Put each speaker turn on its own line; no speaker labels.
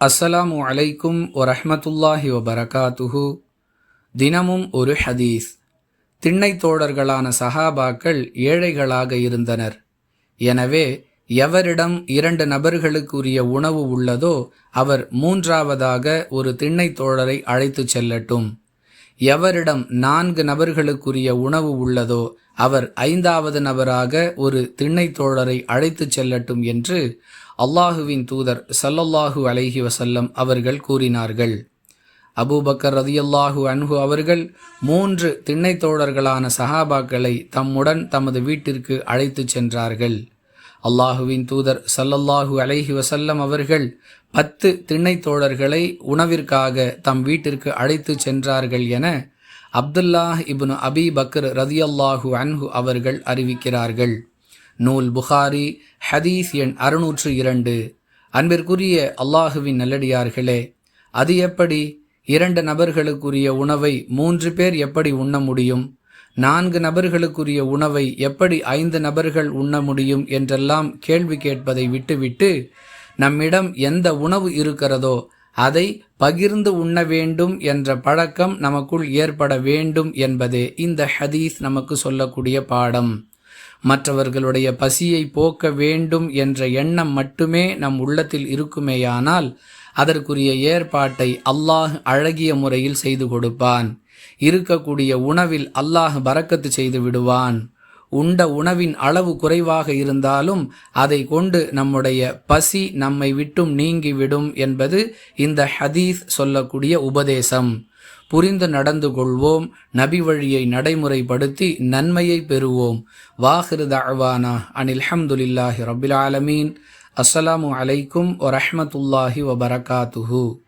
அஸ்ஸலாமு அலைக்கும் வரஹமத்துல்லாஹி வபரகாத்துஹு. தினமும் ஒரு ஹதீஸ். திண்ணைத் தோழர்களான சஹாபாக்கள் ஏழைகளாக இருந்தனர். எனவே எவரிடம் இரண்டு நபர்களுக்குரிய உணவு உள்ளதோ அவர் மூன்றாவதாக ஒரு திண்ணைத் தோழரை அழைத்துச் செல்லட்டும். எவரிடம் நான்கு நபர்களுக்குரிய உணவு உள்ளதோ அவர் ஐந்தாவது நபராக ஒரு திண்ணைத் தோழரை அழைத்துச் செல்லட்டும் என்று அல்லாஹுவின் தூதர் சல்லல்லாஹு அலைஹி வசல்லம் அவர்கள் கூறினார்கள். அபூபக்கர் ரதியல்லாஹு அன்ஹு அவர்கள் மூன்று திண்ணைத் தோழர்களான சஹாபாக்களை தம்முடன் தமது வீட்டிற்கு அழைத்துச் சென்றார்கள். அல்லாஹுவின் தூதர் சல்லல்லாஹு அலைஹி வசல்லம் அவர்கள் பத்து திண்ணைத் தோழர்களை உணவிற்காக தம் வீட்டிற்கு அழைத்துச் சென்றார்கள் என அப்துல்லாஹ் இப்னு அபி பக்ர் ரதியல்லாஹு அன்ஹு அவர்கள் அறிவிக்கிறார்கள். நூல் புகாரி ஹதீஸ் எண் அறுநூற்று இரண்டு. அன்பிற்குரிய அல்லாஹுவின் நல்லடியார்களே அது எப்படி இரண்டு நபர்களுக்குரிய உணவை மூன்று பேர் எப்படி உண்ண முடியும்? நான்கு நபர்களுக்குரிய உணவை எப்படி ஐந்து நபர்கள் உண்ண முடியும் என்றெல்லாம் கேள்வி கேட்பதை விட்டுவிட்டு நம்மிடம் எந்த உணவு இருக்கிறதோ அதை பகிர்ந்து உண்ண வேண்டும் என்ற பழக்கம் நமக்குள் ஏற்பட வேண்டும் என்பதே இந்த ஹதீஸ் நமக்கு சொல்லக்கூடிய பாடம். மற்றவர்களுடைய பசியை போக்க வேண்டும் என்ற எண்ணம் மட்டுமே நம் உள்ளத்தில் இருக்குமேயானால் அதற்குரிய ஏற்பாட்டை அல்லாஹ் அழகிய முறையில் செய்து கொடுப்பான். இருக்கக்கூடிய உணவில் அல்லாஹ் பறக்கத்து செய்து விடுவான். உண்ட உணவின் அளவு குறைவாக இருந்தாலும் அதை கொண்டு நம்முடைய பசி நம்மை விட்டும் நீங்கிவிடும் என்பது இந்த ஹதீஸ் சொல்லக்கூடிய உபதேசம். புரிந்து நடந்து கொள்வோம் நபி வழியை நடைமுறைப்படுத்தி நன்மையை பெறுவோம். வாஹிரு அனில் ஹம்துலில்லாஹி ரபில் ஆலமீன். அஸ்ஸலாமு அலைக்கும் வரஹமத்துல்லாஹி வபரகாத்துஹூ